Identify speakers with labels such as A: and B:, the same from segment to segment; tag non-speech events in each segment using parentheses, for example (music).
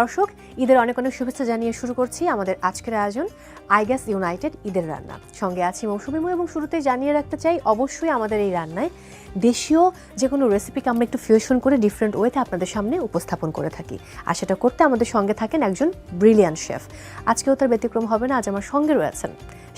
A: দর্শক ঈদের অনেক অনেক শুভেচ্ছা জানিয়ে শুরু করছি আমাদের আজকের আয়োজন আই গ্যাস ইউনাইটেড ঈদের রান্না। সঙ্গে আছি মৌসুমিমু এবং শুরুতে জানিয়ে রাখতে চাই অবশ্যই আমাদের এই রান্নায় দেশীয় যে কোনো রেসিপিকে আমরা একটু ফিউশন করে ডিফারেন্ট ওয়েতে আপনাদের সামনে উপস্থাপন করে থাকি। আর সেটা করতে আমাদের সঙ্গে থাকেন একজন ব্রিলিয়ান্ট শেফ আজকেও তার ব্যতিক্রম হবে না আজ আমার সঙ্গে রয়েছেন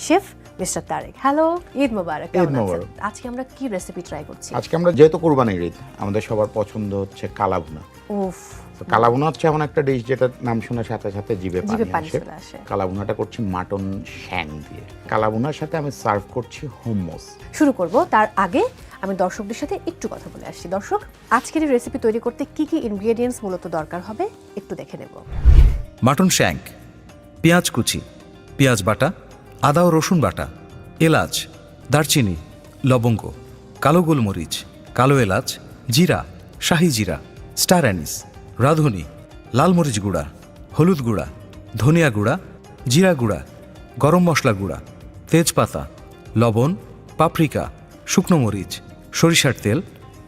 A: chef mister Tareq. Hello Eid Mubarak
B: Eid
A: কেমন আছেন। আজকে আমরা কি রেসিপি ট্রাই করছি?
B: আজকে আমরা যেহেতু কোরবানির ঈদ আমাদের সবার পছন্দ হচ্ছে কালাভুনা।
A: উফ
B: তো কালাভুনা হচ্ছে এমন একটা ডিশ যেটা নাম শোনার সাথে সাথে জিভে পানি আসে।
A: চলে আসে।
B: কালাভুনাটা করছি মাটন শ্যাং দিয়ে। কালাভুনার সাথে আমি সার্ভ করছি হোমোস
A: শুরু করব তার আগে আমি দর্শকদের সাথে একটু কথা বলে আসছি। দর্শক আজকের এই রেসিপি তৈরি করতে কি কি ইনগ্রেডিয়েন্টস মূলত দরকার হবে একটু দেখে নেব।
C: মাটন শ্যাঙ্ক পেঁয়াজ কুচি পেঁয়াজ বাটা আদা ও রসুন বাটা এলাচ দারচিনি লবঙ্গ কালো গোলমরিচ কালো এলাচ জিরা শাহি জিরা স্টার অ্যানিস। রাঁধুনি, লালমরিচ গুঁড়া, হলুদ গুঁড়া, ধনিয়া গুঁড়া, জিরা গুঁড়া, গরম মশলা গুঁড়া, তেজপাতা, লবণ পাপরিকা শুকনো মরিচ, সরিষার তেল,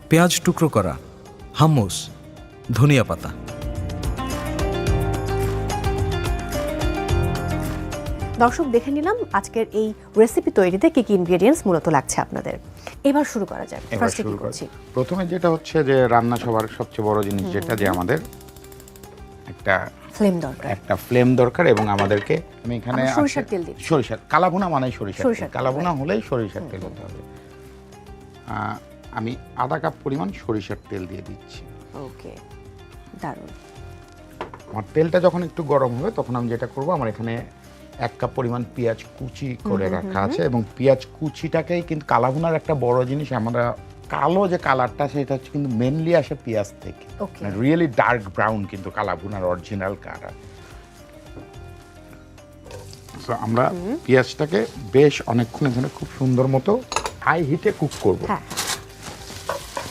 C: পেঁয়াজ টুকরো করা, হাম্মস, ধনিয়া পাতা।
A: দর্শক, দেখে নিলাম আজকের এই রেসিপি তৈরিতে কি কি ইনগ্রেডিয়েন্টস মূলত লাগছে আপনাদের। এবার শুরু করা যাক। ফার্স্টে কি করছি?
B: প্রথমে যেটা হচ্ছে যে রান্না সবার সবচেয়ে বড় জিনিস যেটা যে আমাদের একটা
A: ফ্লেম দরকার।
B: একটা ফ্লেম দরকার এবং আমাদেরকে আমি এখানে
A: সরিষার তেল দিচ্ছি।
B: সরিষার। কালাভুনা মানে সরিষার তেল। কালাভুনা হলেই সরিষার তেল হতে হবে। আমি আধা কাপ পরিমাণ সরিষার তেল দিয়ে দিচ্ছি।
A: ওকে দারুণ।
B: আমার তেলটা যখন একটু গরম হবে তখন আমি যেটা করব আমার এখানে এক কাপ পরিমাণ পেঁয়াজ কুচি করে রাখা আছে এবং পেঁয়াজ কুচিটাকেই কিন্তু কালাভুনার একটা বড় জিনিস আমরা কালো যে কালারটা সেটা হচ্ছে কিন্তু মেনলি আসে পেঁয়াজ থেকে। রিয়েলি ডার্ক ব্রাউন কিন্তু কালাভুনার অরিজিনাল কালার আমরা পেঁয়াজটাকে বেশ অনেকক্ষণ এখানে খুব সুন্দর মতো হাই হিটে কুক করব।
A: হ্যাঁ।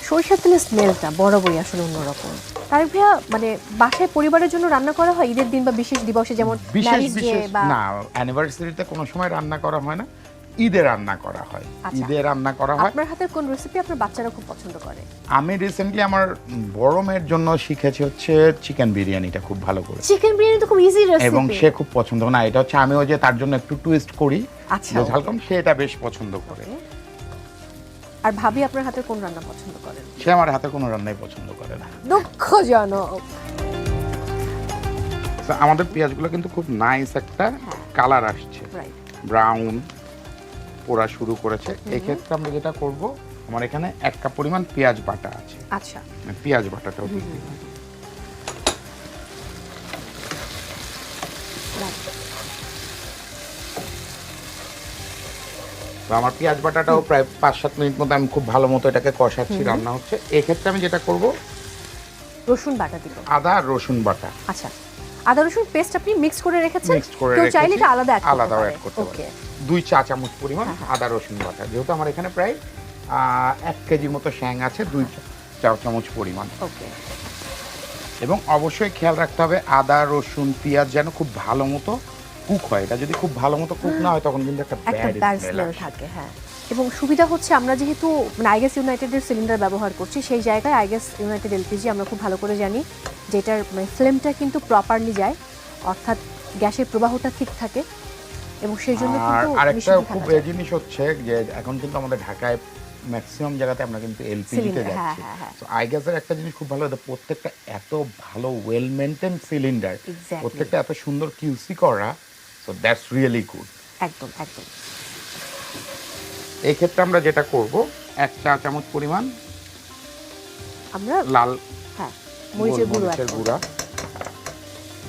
A: সরিষার তেলের স্মেলটা বরাবরই আসলে অন্যরকম। তারেক ভাইয়া মানে বাসায় পরিবারের জন্য রান্না করা হয় ঈদের দিন বা বিশেষ দিবসে যেমন
B: বিশেষ বিশেষ না অ্যানিভার্সারিতে কোনো সময় রান্না করা হয় না ঈদে রান্না করা হয়।
A: আচ্ছা।
B: ঈদে রান্না করা হয়।
A: আপনার হাতের কোন রেসিপি আপনার বাচ্চারা খুব পছন্দ করে?
B: আমি রিসেন্টলি আমার বড় মেয়ের জন্য শিখেছি হচ্ছে চিকেন বিরিয়ানিটা খুব ভালো করে।
A: চিকেন বিরিয়ানি তো খুব ইজি
B: এবং সে খুব পছন্দ। না এটা হচ্ছে আমিও যে তার জন্য একটু টুইস্ট করি।
A: আচ্ছা,
B: যে ঝালকম সে এটা বেশ পছন্দ করে।
A: আর ভাবি আপনার হাতের কোন রান্না পছন্দ করেন
B: সে আমার হাতে কোনো রান্নাই পছন্দ করে না।
A: দুঃখজনক।
B: আমাদের পেঁয়াজগুলো কিন্তু খুব নাইস একটা কালার আসছে। ব্রাউন পোড়া শুরু করেছে। এক্ষেত্রে আমরা যেটা করব আমার এখানে এক কাপ পরিমাণ পেঁয়াজ বাটা আছে।
A: আচ্ছা।
B: মানে পেঁয়াজ বাটাটাও দিয়ে তো আমার পেঁয়াজ বাটাটাও প্রায় পাঁচ সাত মিনিট মতো আমি খুব ভালো মতো এটাকে কষাচ্ছি রান্না হচ্ছে। এক্ষেত্রে আমি যেটা করব
A: রসুন বাটা দিব।
B: আদা আর রসুন বাটা।
A: আচ্ছা। আদা রসুন পেস্ট আপনি মিক্স করে রেখেছেন?
B: মিক্সড করে
A: কেউ চাইলে এটা আলাদা অ্যাড
B: আলাদাও অ্যাড করতে
A: ওকে
B: পারে দুই চা চামচ পরিমাণ
A: হ্যাঁ, হ্যাঁ।
B: আদা রসুন বাটা। যেহেতু আমার এখানে প্রায় এক কেজির মতো শ্যাং আছে দুই চা চামচ পরিমাণ।
A: ওকে
B: এবং অবশ্যই খেয়াল রাখতে হবে আদা রসুন পেঁয়াজ যেন খুব ভালো মতো কুক হয় এটা যদি খুব ভালো মতো কুক না হয় তখন কিন্তু একটা ব্যাড স্মেল
A: থাকে হ্যাঁ। এবং সুবিধা হচ্ছে আমরা যেহেতু আইগেস ইউনাইটেডের সিলিন্ডার ব্যবহার করছি সেই জায়গায় আইগেস ইউনাইটেড এলপিজি আমরা খুব ভালো করে জানি যেটার মানে ফ্লেমটা কিন্তু প্রপারলি যায় অর্থাৎ গ্যাসের প্রবাহটা ঠিক থাকে এবং সেই জন্য কিন্তু
B: আরেকটা খুব জিনিস হচ্ছে যে এখন কিন্তু আমাদের ঢাকায় ম্যাক্সিমাম জায়গাতে আমরা কিন্তু এলপিজিতে
A: হ্যাঁ,
B: যাচ্ছি।
A: হ্যাঁ, হ্যাঁ।
B: তো আই গ্যাসের একটা জিনিস খুব ভালো প্রত্যেকটা এত ভালো ওয়েল মেনটেন সিলিন্ডার প্রত্যেকটা এত সুন্দর কিউসি করা সো দ্যাটস রিয়েলি গুড
A: একদম একদম।
B: এই ক্ষেত্রে আমরা যেটা করব এক চা চামচ পরিমাণ
A: আমরা
B: লাল
A: হ্যাঁ মরিচের গুঁড়ো করব
B: গুঁড়া।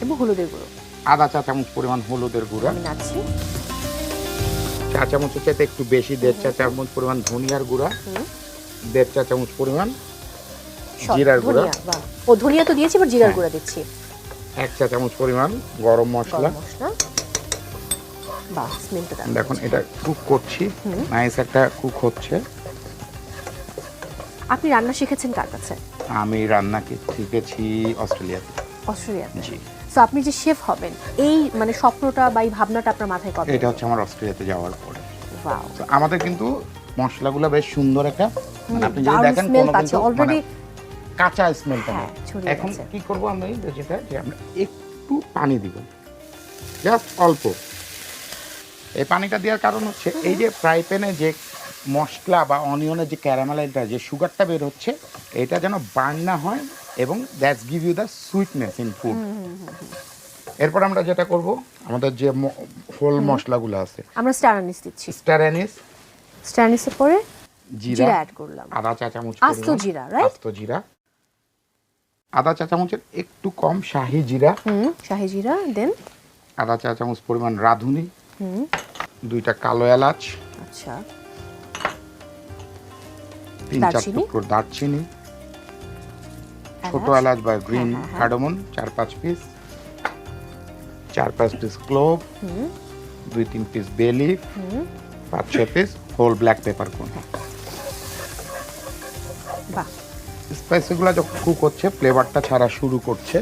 A: এবং হলুদের গুঁড়ো।
B: আধা চা চামচ পরিমাণ হলুদের গুঁড়া।
A: নাচ্ছি
B: চা চামচের চাইতে একটু বেশি দেড় চা চামচ পরিমাণ ধনিয়ার গুঁড়া। দেড় চা চামচ পরিমাণ জিরার গুঁড়া।
A: ও ধনিয়া তো দিয়েছি এবার জিরার
B: হ্যাঁ।
A: গুঁড়া দিচ্ছি।
B: এক চা চামচ পরিমাণ গরম মশলা।
A: গরম মশলা। বাহ স্মেলটা দারুণ
B: দেখুন এটা কুক করছি। নাইস একটা কুক হচ্ছে।
A: আপনি রান্না শিখেছেন কার কাছে?
B: আমি রান্না শিখেছি অস্ট্রেলিয়াতে।
A: অস্ট্রেলিয়াতে।
B: জি।
A: তো আপনি যে শেফ হবেন এই মানে স্বপ্নটা বা এই ভাবনাটা আপনার মাথায় কবে
B: এটা হচ্ছে আমার অস্ট্রেলিয়াতে যাওয়ার পরে।
A: ওয়াও
B: আমাদের কিন্তু মশলাগুলো বেশ সুন্দর একটা মানে আপনি যদি দেখেন কোনো কিন্তু
A: অলরেডি
B: মানে কাঁচা স্মেলটা
A: হ্যাঁ,
B: এখন কি করব এই যেটা যে আমরা একটু পানি দিব। জাস্ট অল্প। এই পানিটা দেওয়ার কারণ হচ্ছে এই যে ফ্রাই প্যানে যে মশলা বা অনিয়নের যে ক্যারামেলাইটা যে সুগারটা বের হচ্ছে এটা যেন বার্ন না হয় এবং that's give you the sweetness in food এরপর আমরা যেটা করব আমাদের যে হোল মশলাগুলো আছে।
A: আমরা স্টার আনিস দিচ্ছি।
B: স্টার অ্যানিস
A: স্টার পরে
B: জিরা।
A: অ্যাড করলাম।
B: আদা চা চামচ
A: আস্ত জিরা, right?
B: আস্ত জিরা। আদা চা চামচের একটু কম শাহি জিরা।
A: হুম শাহি জিরা দেন
B: আদা চা চামচ পরিমাণ রাঁধুনি।
A: হুম।
B: দুইটা কালো এলাচ
A: আচ্ছা।
B: তিন চার
A: দারচিনি?
B: টুকরো দারচিনি। ছোট
A: এলাচ।
B: বা গ্রিন
A: হ্যাঁ, হ্যাঁ।
B: কার্ডমন চার পাঁচ পিস চার পাঁচ পিস ক্লোভ দুই তিন পিস
A: হুম।
B: পাঁচ ছয় পিস হোল ব্ল্যাক পেপার কোন স্পাইসিগুলো যখন কুক হচ্ছে ফ্লেভারটা ছাড়া শুরু করছে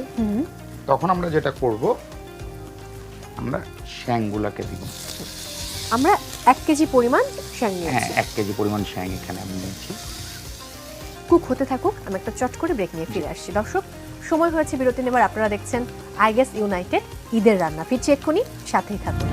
B: তখন আমরা যেটা করব আমরা শ্যাংগুলাকে দিব।
A: আমরা এক কেজি পরিমাণ শ্যাং
B: হ্যাঁ
A: নিয়েছি
B: এক কেজি পরিমাণ শ্যাং এখানে আমি নিয়েছি।
A: কুক হতে থাকুক আমি একটা চট করে ব্রেক নিয়ে ফিরে আসছি। দর্শক সময় হয়েছে বিরতি নেবার আপনারা দেখছেন আই গেস ইউনাইটেড ঈদের রান্না। ফিরছি এক্ষুনি সাথেই থাকুন।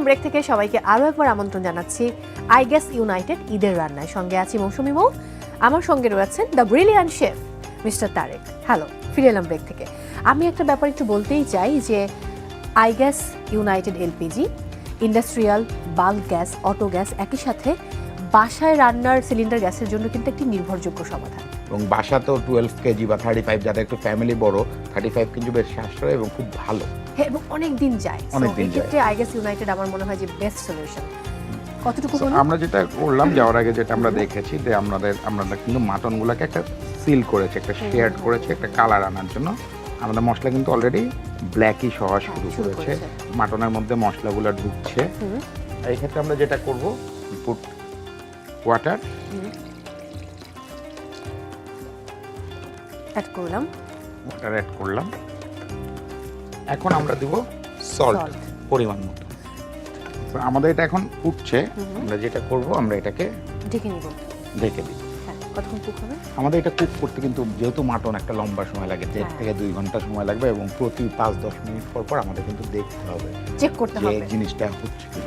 A: এলাম ব্রেক থেকে সবাইকে আরও একবার আমন্ত্রণ জানাচ্ছি আই গেস ইউনাইটেড ঈদের রান্নায়। সঙ্গে আছি মৌসুমি মৌ। আমার সঙ্গে রয়েছেন the brilliant chef mister Tareq. Hello ফিরে এলাম ব্রেক থেকে। আমি একটা ব্যাপার একটু বলতেই চাই যে I gas united LPG industrial bulk gas auto gas একই সাথে বাসায় রান্নার সিলিন্ডার গ্যাসের জন্য কিন্তু একটি নির্ভরযোগ্য সমাধান।
B: এবং বাসা তো টুয়েলভ কেজি বা থার্টি ফাইভ যাদের একটু ফ্যামিলি বড় থার্টি ফাইভ কিন্তু বেশ সাশ্রয় এবং খুব ভালো।
A: হ্যাঁ এবং অনেক দিন যায়।
B: অনেক দিন
A: ক্ষেত্রে আই গেস ইউনাইটেড আমার মনে হয় যে বেস্ট সলিউশন কতটুকু
B: আমরা যেটা করলাম যাওয়ার আগে যেটা আমরা দেখেছি যে আমাদের আমরা কিন্তু মাটনগুলোকে একটা সিল করেছে একটা শেয়ার করেছে একটা কালার আনার জন্য। আমাদের মশলা কিন্তু অলরেডি ব্ল্যাকই হওয়া শুরু করেছে। মাটনের মধ্যে মশলাগুলো ঢুকছে। এই ক্ষেত্রে আমরা যেটা করব পুট ওয়াটার
A: অ্যাড করলাম
B: ওয়াটার অ্যাড করলাম এখন আমরা দিব সল্ট
A: Salt.
B: পরিমাণ মতো। তো আমাদের এটা এখন ফুটছে। আমরা যেটা করব আমরা এটাকে
A: ঢেকে নিব।
B: ঢেকে দিই।
A: হ্যাঁ কতক্ষণ কুক হবে?
B: আমাদের এটা কুক করতে কিন্তু যেহেতু মাটন একটা লম্বা সময় লাগে দেড়
A: হ্যাঁ।
B: থেকে দুই ঘণ্টা সময় লাগবে এবং প্রতি পাঁচ দশ মিনিট পর পর আমাদের কিন্তু দেখতে হবে
A: চেক করতে
B: যে
A: হবে।
B: জিনিসটা হচ্ছে কি।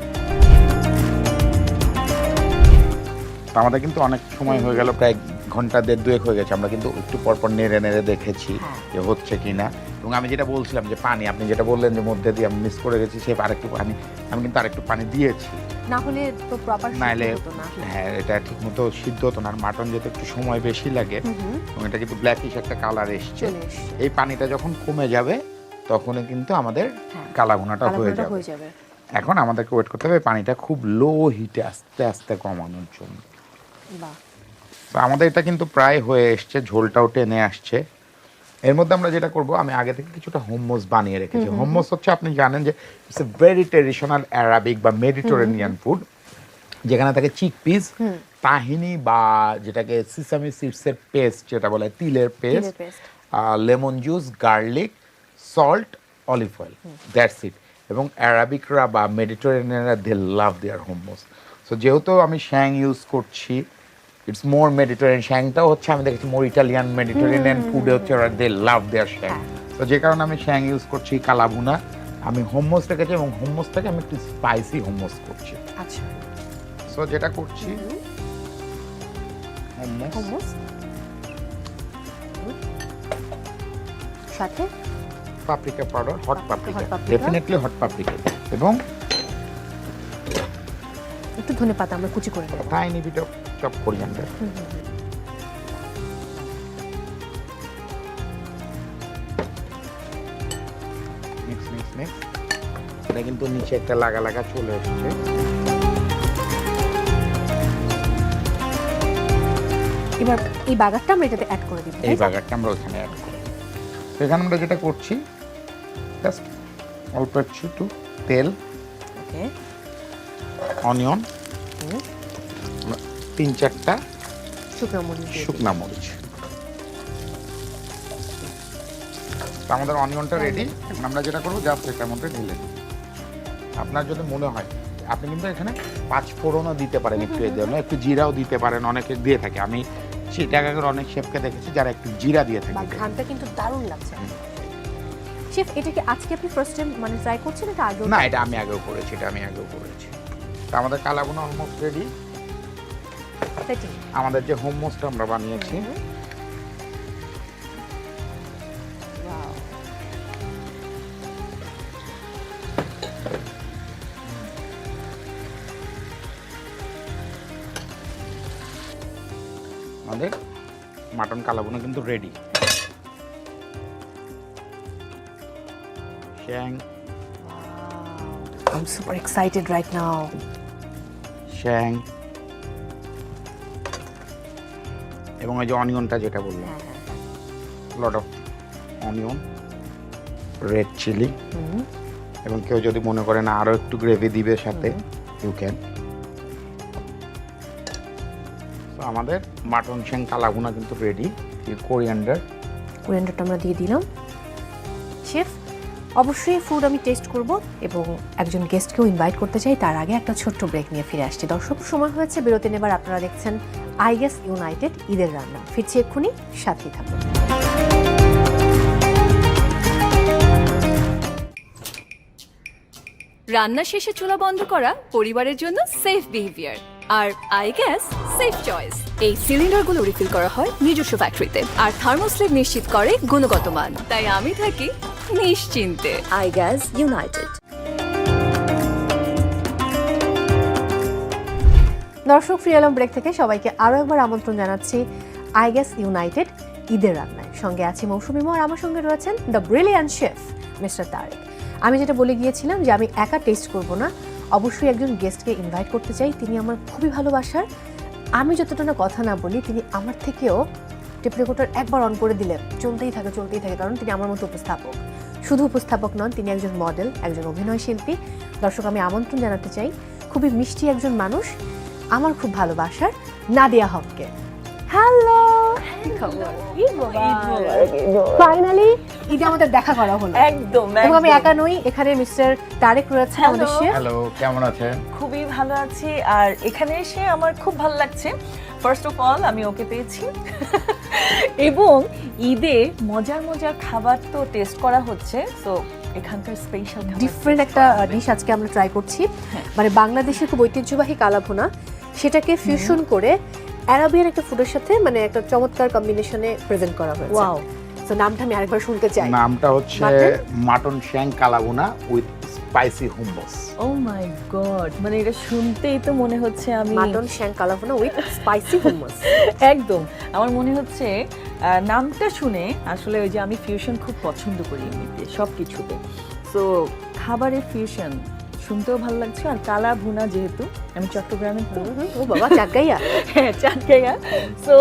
B: তো আমাদের কিন্তু অনেক সময় হয়ে গেল প্রায় ঘণ্টা দেড় দুয়েক হয়ে গেছে আমরা কিন্তু একটু পর পর নেড়ে নেড়ে দেখেছি
A: হ্যাঁ।
B: যে হচ্ছে কি না এবং আমি যেটা বলছিলাম যে পানি আপনি যেটা বললেন যে মধ্যে দিয়ে আমি মিস করে গেছি সে আরেকটু পানি আমি কিন্তু আরেকটু পানি দিয়েছি।
A: না হলে তো প্রপার
B: নাইলে হ্যাঁ এটা ঠিক মতো সিদ্ধ হতো না আর মাটন যেতে একটু সময় বেশি লাগে এবং এটা কিন্তু ব্ল্যাকিশ একটা কালার এসছে। এই পানিটা যখন কমে যাবে তখনই কিন্তু আমাদের
A: হ্যাঁ।
B: হয়ে যাবে।
A: হয়ে যাবে।
B: এখন আমাদেরকে ওয়েট করতে হবে পানিটা খুব লো হিটে আস্তে আস্তে কমানোর জন্য।
A: বাহ।
B: তো আমাদের এটা কিন্তু প্রায় হয়ে এসছে ঝোলটাও টেনে আসছে। এর মধ্যে আমরা যেটা করব আমি আগে থেকে কিছুটা হোমোস বানিয়ে রেখেছি। হোমোস হচ্ছে আপনি জানেন যে it's a very traditional Arabic বা মেডিটেরেনিয়ান ফুড যেখানে থাকে চিক পিস তাহিনি বা যেটাকে সিসামি সিডসের পেস্ট যেটা বলে তিলের paste lemon juice garlic salt olive oil that's it এবং অ্যারাবিকরা বা মেডিটেরেনিয়ানরা দে লাভ দেয়ার হোমোস সো যেহেতু আমি শ্যাং ইউজ করছি ইটস মোর মেডিটেরিয়ান শ্যাংটাও হচ্ছে আমি দেখেছি মোর ইটালিয়ান মেডিটেরিয়ান ফুডে হচ্ছে ওরা দে লাভ দেয়ার শ্যাং তো যে কারণে আমি শ্যাং ইউজ করছি কালাভুনা। আমি হোমোস রেখেছি এবং হোমোসটাকে আমি একটু স্পাইসি হোমোস করছি।
A: আচ্ছা।
B: সো যেটা করছি হোমোস
A: হোমস সাথে?
B: Paprika powder hot paprika definitely hot paprika এবং
A: একটু ধনে পাতা আমরা কুচি করে নেব।
B: Tiny bit of chop coriander mix mix mix এটা কিন্তু নিচে একটা লাগা লাগা চলে এসেছে।
A: এবার এই বাগারটা আমরা এটাতে অ্যাড করে দিব
B: এই বাগারটা আমরা ওখানে অ্যাড করি তো এখানে আমরা যেটা করছি জাস্ট অল্প একটু তেল।
A: ওকে
B: অনিয়ন তিন চারটা
A: শুকনো মরিচ
B: আমাদের অনিয়নটা রেডি আমরা যেটা করব জাস্ট এটার মধ্যে ঢেলে দিই আপনার যদি মনে হয় আপনি কিন্তু এখানে পাঁচ ফোড়নও দিতে পারেন একটু এর জন্য। একটু জিরাও দিতে পারেন অনেকে দিয়ে থাকে। আমি চিটাগাগের অনেক শেফকে দেখেছি যারা একটু জিরা দিয়ে থাকে।
A: ঘানটা কিন্তু দারুণ লাগছে। শেফ এটা কি আজকে আপনি ফার্স্ট টাইম মানে ট্রাই করছেন এটা আগেও
B: না এটা আমি আগেও করেছি এটা আমি আগেও করেছি। তো আমাদের কালাগুনো অলমোস্ট রেডি আমাদের যে হোমমোসটা আমরা বানিয়েছি। আমাদের মাটন কালাগুনো কিন্তু ready
A: I'm super excited right now.
B: Shank এবং এই যে অনিয়নটা যেটা বললাম। Lot of onion red chilli এবং কেউ যদি মনে করেন আরও একটু গ্রেভি দিবে সাথে ইউ ক্যান আমাদের মাটন শ্যাং কালাগুনা কিন্তু রেডি কোরিয়ান্ডার
A: কোরিয়ান্ডারটা আমরা দিয়ে দিলাম। শেফ অবশ্যই ফুড আমি টেস্ট করব এবং একজন গেস্টকেও ইনভাইট করতে চাই, তার আগে একটা ছোট্ট ব্রেক নিয়ে ফিরে আসছি। দর্শক, সময় হয়েছে, বিরতি নেবার, আপনারা দেখছেন আই গেস ইউনাইটেড ঈদের রান্না। ফিরছি এক্ষুনি, সাথেই থাকুন।
D: রান্না শেষে চুলা বন্ধ করা পরিবারের জন্য সেফ বিহেভিয়ার আর আই গ্যাস সেফ চয়েস এই সিলিন্ডারগুলো রিফিল করা হয় নিজস্ব ফ্যাক্টরিতে আর থার্মোস্টেট নিশ্চিত করে গুণগত মান। তাই আমি থাকি নিশ্চিন্তে। আই গ্যাস ইউনাইটেড
A: দর্শক ফ্রি আলম ব্রেক থেকে সবাইকে আরও একবার আমন্ত্রণ জানাচ্ছি আই গ্যাস ইউনাইটেড ঈদের রান্নায়। সঙ্গে আছি মৌসুমি মোর আমার সঙ্গে রয়েছেন the brilliant chef mister Tareq. আমি যেটা বলে গিয়েছিলাম যে আমি একা টেস্ট করব না অবশ্যই একজন গেস্টকে ইনভাইট করতে চাই। তিনি আমার খুবই ভালোবাসার। আমি যতটা না কথা না বলি তিনি আমার থেকেও টেপ রেকর্ডার একবার অন করে দিলে চলতেই থাকে চলতেই থাকে কারণ তিনি আমার মতো উপস্থাপক। শুধু উপস্থাপক নন তিনি একজন মডেল একজন অভিনয় শিল্পী। দর্শক আমি আমন্ত্রণ জানাতে চাই খুবই মিষ্টি একজন মানুষ আমার খুব ভালোবাসার নাদিয়া হককে। হ্যালো ফাইনালি ঈদে আমাদের দেখা করা হলো।
E: একদম
A: এবং আমি একা নই এখানে মিস্টার তারেক রয়েছে আমাদের
B: হ্যালো কেমন আছেন?
E: খুবই ভালো আছি আর এখানে এসে আমার খুব ভালো লাগছে। ফার্স্ট অফ অল আমি ওকে পেয়েছি। এবং ঈদে মজার মজার খাবার তো টেস্ট করা হচ্ছে তো এখানকার স্পেশাল
A: ডিফারেন্ট একটা ডিশ আজকে আমরা ট্রাই করছি।
E: হ্যাঁ।
A: মানে বাংলাদেশের খুব ঐতিহ্যবাহী কালাভুনা। সেটাকে ফিউশন করে অ্যারাবিয়ান একটা ফুডের সাথে মানে একটা চমৎকার কম্বিনেশনে প্রেজেন্ট করা হয়েছে।
E: ওয়াও
A: তো নামটা আমি আরেকবার শুনতে চাই।
B: নামটা হচ্ছে mutton shank কালাগুনা with spicy hummus
E: oh my god মানে এটা শুনতেই তো মনে হচ্ছে আমি
A: মাটন শ্যাং কালাভুনা উইথ স্পাইসি হুমস
E: একদম। আমার মনে হচ্ছে নামটা শুনে আসলে ওই যে আমি ফিউশন খুব পছন্দ করি এমনিতে সব কিছুতে সো খাবারের ফিউশন শুনতেও ভালো লাগছে আর কালা ভুনা যেহেতু আমি চট্টগ্রামে
A: ও বাবা চাকাইয়া (laughs)
E: হ্যাঁ চাটকাইয়া সো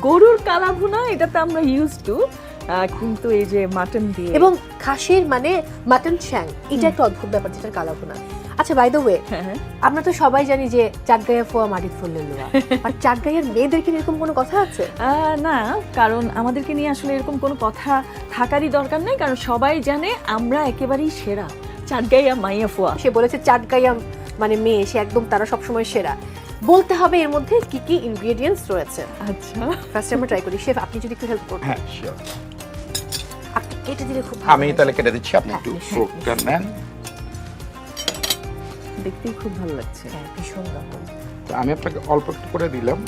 E: গরুর কালা ভুনা এটা তো আমরা ইউজ টু কিন্তু এই যে মাটন দিয়ে
A: এবং খাসির মানে মাটন শ্যাং এটা একটা অদ্ভুত ব্যাপার যেটা কালাভুনা। আচ্ছা বাই দ্য ওয়ে
E: হ্যাঁ, হ্যাঁ।
A: আমরা তো সবাই জানি যে চাটগাইয়া ফোয়া মাটির ফুলের লোয়া আর চাটগাইয়ার মেয়েদের কি এরকম কোনো কথা আছে?
E: আহ, না কারণ আমাদেরকে নিয়ে আসলে এরকম কোনো কথা থাকারই দরকার নেই কারণ সবাই জানে আমরা একেবারেই সেরা চাটগাইয়া মাইয়া ফোয়া।
A: সে বলেছে চাটগাইয়া মানে মেয়ে সে একদম তারা সবসময় সেরা। বলতে হবে এর মধ্যে কি কি ইনগ্রেডিয়েন্টস রয়েছে?
E: আচ্ছা।
A: ফার্স্ট আমরা ট্রাই করি। শেফ আপনি যদি একটু হেল্প করতেন।
B: হ্যাঁ শিওর
A: কেটে দিলে খুব ভালো
B: আমি তাহলে কেটে দিচ্ছি আপনি
A: হ্যাঁ,
B: একটু
A: হ্যাঁ,
B: ফ্রুটটা নেন।
E: দেখতেই খুব ভালো লাগছে।
A: হ্যাঁ ভীষণ রকম
B: তো আমি আপনাকে অল্প একটু করে দিলাম।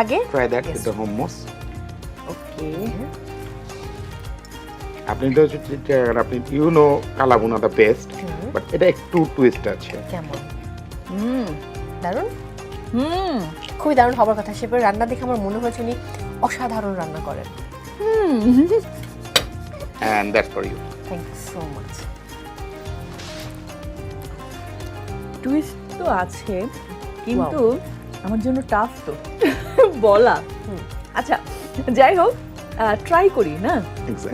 A: আগে?
B: Try that. With the hummus
E: okay
B: আপনি তো আপনি ইউ নো কালাবুনা দ্য বেস্ট বাট এটা একটু টুইস্ট আছে।
E: কেমন? হুম
A: দারুণ।
E: হুম
A: খুবই দারুণ হবার কথা। শেফের রান্না দেখে আমার মনে হয়েছে উনি অসাধারণ রান্না করেন।
B: And that's for you
A: thank you so much
E: twist তো আছে কিন্তু আমার জন্য টাফ তো। (laughs) বলা। আচ্ছা যাই হোক ট্রাই করি না?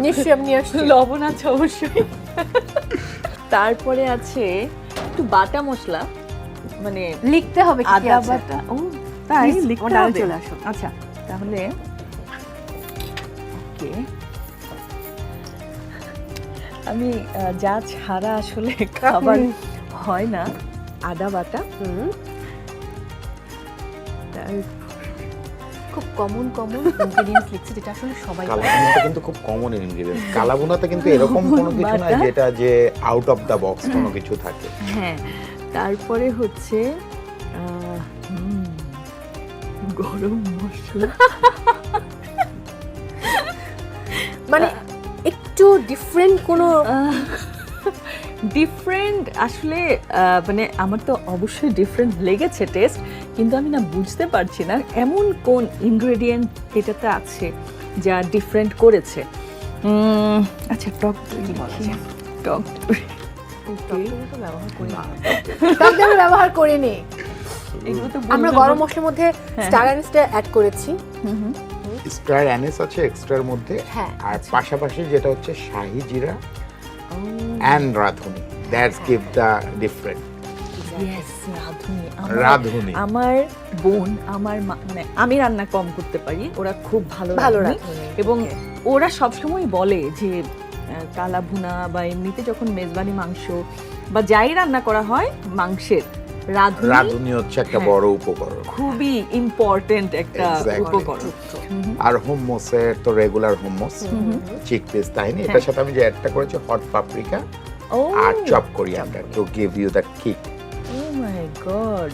A: নিশ্চয়ই আপনি
E: লবণ আছে অবশ্যই। তারপরে আছে একটু বাটা মশলা। মানে
A: লিখতে হবে
E: আদা বাটা। ও তাই? লিখতে হবে। আচ্ছা তাহলে ওকে আমি যা ছাড়া আসলে (laughs) খাবার হয় না আদা বাটা।
A: খুব কমন কমন ইনগ্রেডিয়েন্টস লিখছে যেটা আসলে সবাই পারে।
B: কালাভুনাটা কিন্তু খুব কমন ইনগ্রিডিয়েন্ট কালাভুনাতে কিন্তু এরকম (laughs) কোনো কিছু নাই
E: বাটা।
B: যেটা যে আউট অফ দ্য বক্স কোনো কিছু থাকে।
E: হ্যাঁ তারপরে হচ্ছে গরম মশলা।
A: মানে একটু ডিফারেন্ট কোনো
E: ডিফারেন্ট আসলে মানে আমার তো অবশ্যই ডিফারেন্ট লেগেছে টেস্ট কিন্তু আমি না বুঝতে পারছি না এমন কোন ইনগ্রেডিয়েন্ট এটাতে আছে যা ডিফারেন্ট করেছে। আচ্ছা টক দই
A: বলা যায়?
E: টক দই।
A: টক ব্যবহার করিনি। আমরা গরম মশলার মধ্যে। স্টার অ্যাড করেছি।
E: হুম হুম।
B: স্টার অ্যানিস আছে এক্সট্রার মধ্যে।
A: হ্যাঁ,
B: আর। পাশাপাশি যেটা হচ্ছে শাহি জিরা and Radhuni. That's give the different
E: yes, Radhuni. আমার- বোন আমার মা- মানে আমি রান্না কম করতে পারি ওরা খুব ভালো
A: ভালো
E: রাঁধুনি। এবং ওরা সবসময় বলে যে কালা ভুনা বা এমনিতে যখন মেজবানি মাংস বা যাই রান্না করা হয় মাংসের রাঁধুনি?
B: হচ্ছে একটা
E: হ্যাঁ।
B: বড় উপকরণ।
E: খুবই ইম্পর্টেন্ট একটা. উপকরণ।
B: আর হোমোসের তো রেগুলার হোমোস চিক পিস তাই না? এটার সাথে আমি যে অ্যাডটা করেছি hot paprika R chop coriander to give you the kick
E: oh my god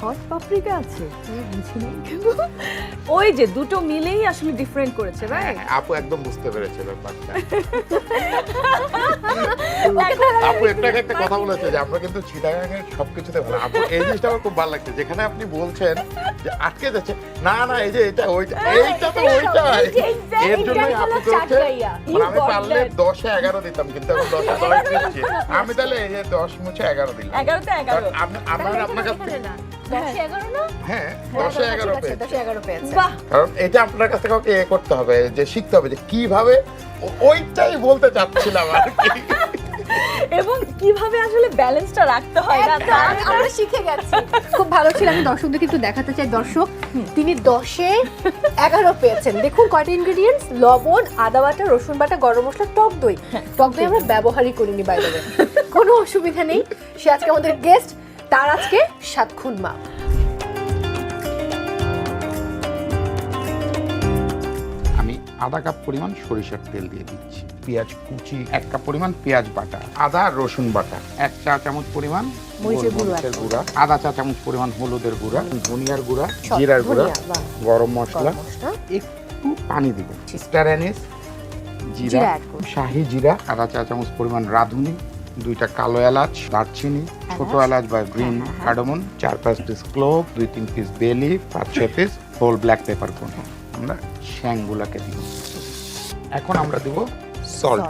E: hot paprika আছে। বুঝি নাই কেন। ওই যে দুটো মিলেই আসলে ডিফারেন্ট করেছে রাইট
B: আপু একদম বুঝতে পেরেছে ব্যাপারটা। আপু একটা একটা কথা বলেছে যে আমরা কিন্তু চিটাগাঙের সবকিছুতে ভালো। আপু এই জিনিসটা আমার খুব ভালো লাগছে। যেখানে আপনি বলছেন যে আটকে যাচ্ছে না না এই যে এটা ওইটা এইটা তো ওইটাই। এর জন্য আপু করছে আমি পারলে দশে এগারো দিতাম কিন্তু এখন দশে দশ দিচ্ছি। আমি তাহলে এই যে দশ মুছে এগারো দিলাম।
E: এগারোতে এগারো।
B: আমার আপনার কাছ থেকে হ্যাঁ। দশে এগারো পেয়েছি
A: দশে এগারো পেয়েছে।
B: কারণ এটা আপনার কাছ থেকে করতে হবে যে শিখতে হবে যে কীভাবে ওইটাই বলতে চাচ্ছিলাম আর কি।
E: এবং কীভাবে আসলে ব্যালেন্সটা রাখতে হয় না
A: আমরা- আমরা শিখে গেছি। খুব ভালো ছিল আমি দর্শকদেরকে একটু দেখাতে চাই। দর্শক তিনি দশে এগারো পেয়েছেন। দেখুন কয়টা ইনগ্রেডিয়েন্টস লবণ আদা বাটা রসুন বাটা গরম মশলা টক দই। টক দই আমরা ব্যবহারই করিনি বাইরে কোনো অসুবিধা নেই। সে আজকে আমাদের গেস্ট তার আজকে সাতক্ষণ মা
B: আমি আধা কাপ পরিমাণ সরিষার তেল দিয়ে দিচ্ছি। পেঁয়াজ কুচি এক কাপ পরিমাণ পেঁয়াজ বাটা আদা রসুন বাটা এক চা চামচ পরিমাণ
A: মরিচের গুঁড়ো
B: আধা চা চামচ পরিমাণ হলুদের গুঁড়া ধনিয়ার গুঁড়া জিরার গুঁড়া গরম মশলা একটু পানি দিব স্টার অ্যানিস
A: জিরা
B: জিরা শাহি জিরা আধা চা চামচ পরিমাণ রাঁধুনি দুইটা কালো এলাচ দারচিনি ছোট এলাচ বা গ্রিন
A: হ্যাঁ, হ্যাঁ।
B: কার্ডমন চার পাঁচ পিস ক্লোভ দুই তিন পিস বেলি পাঁচ ছয় পিস হোল ব্ল্যাক পেপার কোন আমরা শ্যাংগুলাকে দিব। এখন আমরা দিব সল্ট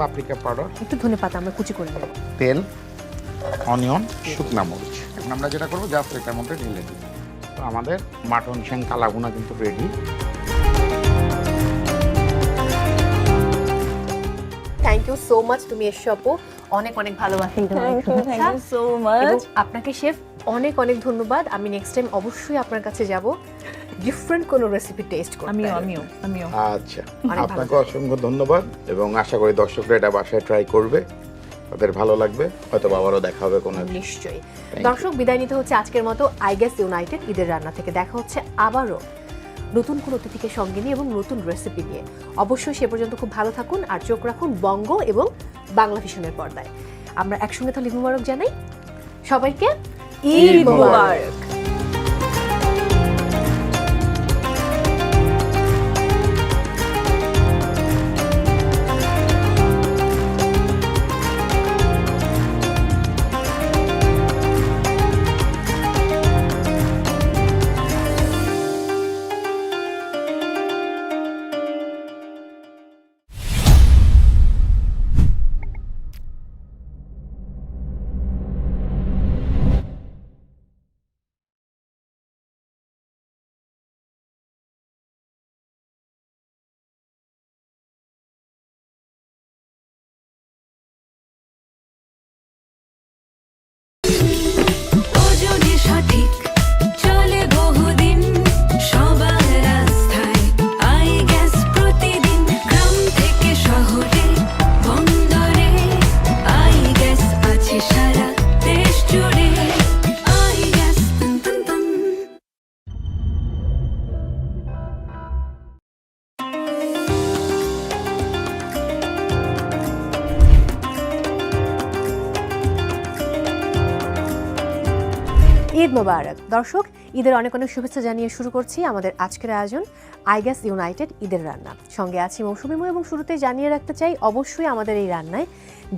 B: পাপরিকা পাউডার
A: একটু ধনে পাতা আমরা কুচি করে নেব।
B: তেল অনিয়ন শুকনা মরিচ। এখন আমরা যেটা করব জাস্ট এটার মধ্যে ঢেলে দিব। তো আমাদের মাটন শ্যাং কালাগুনা কিন্তু ready
A: thank you so much তুমি এসছো আপু। অনেক অনেক ভালোবাসা
E: সো মাচ
A: আপনাকে শেফ অনেক অনেক ধন্যবাদ। আমি নেক্সট টাইম অবশ্যই আপনার কাছে যাব। ডিফারেন্ট কোনো রেসিপি টেস্ট করতে
E: আমিও আমিও আমিও।
B: আচ্ছা। আপনাকে অসংখ্য ধন্যবাদ এবং আশা করি দর্শকরা এটা বাসায় ট্রাই করবে। তাদের ভালো লাগবে। হয়তো আবারও দেখা হবে কোনো
A: নিশ্চয়ই। দর্শক বিদায় নিতে হচ্ছে আজকের মতো। আই গেস ইউনাইটেড ঈদের রান্না থেকে। দেখা হচ্ছে আবারও। নতুন কোন অতিথিকে সঙ্গে নিয়ে এবং নতুন রেসিপি নিয়ে। অবশ্যই সে পর্যন্ত খুব ভালো থাকুন আর চোখ রাখুন বঙ্গ এবং বাংলা ভিশনের পর্দায়। আমরা একসঙ্গে তাহলে মুবারক জানাই। সবাইকে
E: ঈদ মুবারক।
A: মোবারক। দর্শক ঈদের অনেক অনেক শুভেচ্ছা জানিয়ে শুরু করছি আমাদের আজকের আয়োজন আই গ্যাস ইউনাইটেড ঈদের রান্না। সঙ্গে আছি মৌসুমিমু এবং শুরুতে জানিয়ে রাখতে চাই অবশ্যই আমাদের এই রান্নায়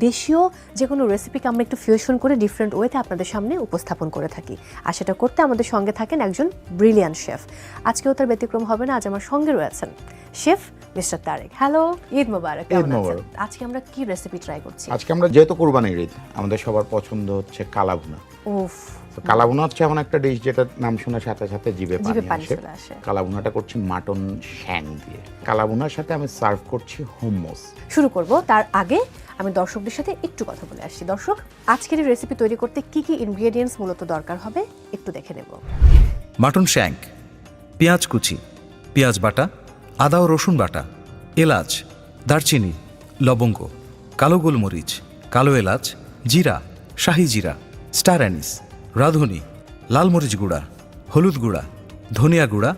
A: দেশীয় যে কোনো রেসিপিকে আমরা একটু ফিউশন করে ডিফারেন্ট ওয়েতে আপনাদের সামনে উপস্থাপন করে থাকি। আর সেটা করতে আমাদের সঙ্গে থাকেন একজন ব্রিলিয়ান্ট শেফ আজকেও তার ব্যতিক্রম হবে না আজ আমার সঙ্গে রয়েছেন chef mister Tareq. Hello Eid Mubarak কেমন আছেন?
B: মোবারক।
A: আজকে আমরা কি রেসিপি ট্রাই করছি?
B: আজকে আমরা যেহেতু কোরবানির ঈদ আমাদের সবার পছন্দ হচ্ছে কালাভুনা।
A: উফ
B: তো কালাভুনা হচ্ছে এমন একটা ডিশ যেটা নাম শোনার সাথে সাথে জিভে পানি আসে। কালাভুনাটা করছি মাটন শ্যাং দিয়ে। কালাভুনার সাথে আমি সার্ভ করছি হোমোস
A: শুরু করব তার আগে আমি দর্শকদের সাথে একটু কথা বলে আসছি দর্শক আজকের এই রেসিপি তৈরি করতে কি কি ইনগ্রেডিয়েন্টস মূলত দরকার হবে একটু দেখে নেব।
C: মাটন শ্যাঙ্ক পেঁয়াজ কুচি পেঁয়াজ বাটা আদা ও রসুন বাটা এলাচ দারচিনি লবঙ্গ কালো গোলমরিচ কালো এলাচ জিরা শাহি জিরা স্টার অ্যানিস। রাঁধুনি লালমরিচ গুঁড়া হলুদ গুঁড়া ধনিয়া গুঁড়া